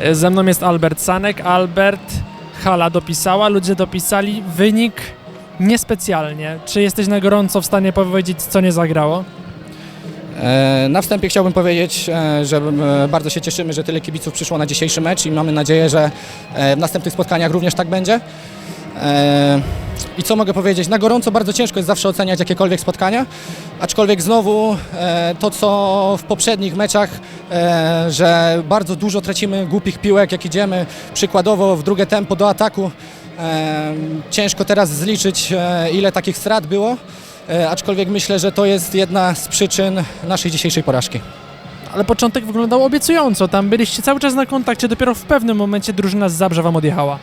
E, Ze mną jest Albert Sanek. Albert, hala dopisała, ludzie dopisali, wynik niespecjalnie. Czy jesteś na gorąco w stanie powiedzieć, co nie zagrało? E, Na wstępie chciałbym powiedzieć, e, że bardzo się cieszymy, że tyle kibiców przyszło na dzisiejszy mecz i mamy nadzieję, że w następnych spotkaniach również tak będzie. I co mogę powiedzieć? Na gorąco bardzo ciężko jest zawsze oceniać jakiekolwiek spotkania, aczkolwiek znowu e, to, co w poprzednich meczach, e, że bardzo dużo tracimy głupich piłek, jak idziemy przykładowo w drugie tempo do ataku. E, Ciężko teraz zliczyć, e, ile takich strat było. E, aczkolwiek myślę, że to jest jedna z przyczyn naszej dzisiejszej porażki. Ale początek wyglądał obiecująco. Tam byliście cały czas na kontakcie, dopiero w pewnym momencie drużyna z Zabrze wam odjechała.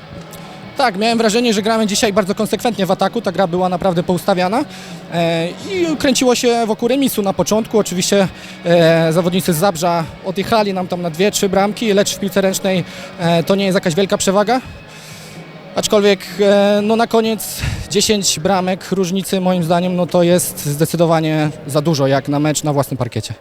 Tak, miałem wrażenie, że gramy dzisiaj bardzo konsekwentnie w ataku, ta gra była naprawdę poustawiana e, i kręciło się wokół remisu na początku. Oczywiście e, zawodnicy z Zabrza odjechali nam tam na dwie, trzy bramki, lecz w piłce ręcznej e, to nie jest jakaś wielka przewaga. Aczkolwiek e, no na koniec 10 bramek różnicy moim zdaniem no to jest zdecydowanie za dużo jak na mecz na własnym parkiecie.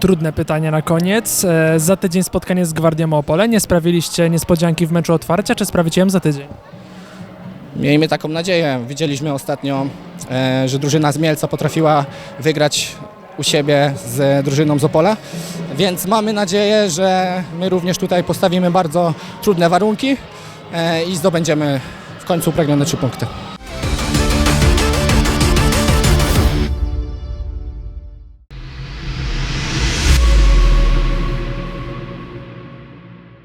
Trudne pytanie na koniec. E, Za tydzień spotkanie z Gwardią Opole. Nie sprawiliście niespodzianki w meczu otwarcia, czy sprawicie ją za tydzień? Miejmy taką nadzieję. Widzieliśmy ostatnio, e, że drużyna z Mielca potrafiła wygrać u siebie z drużyną z Opola, więc mamy nadzieję, że my również tutaj postawimy bardzo trudne warunki e, i zdobędziemy w końcu upragnione trzy punkty.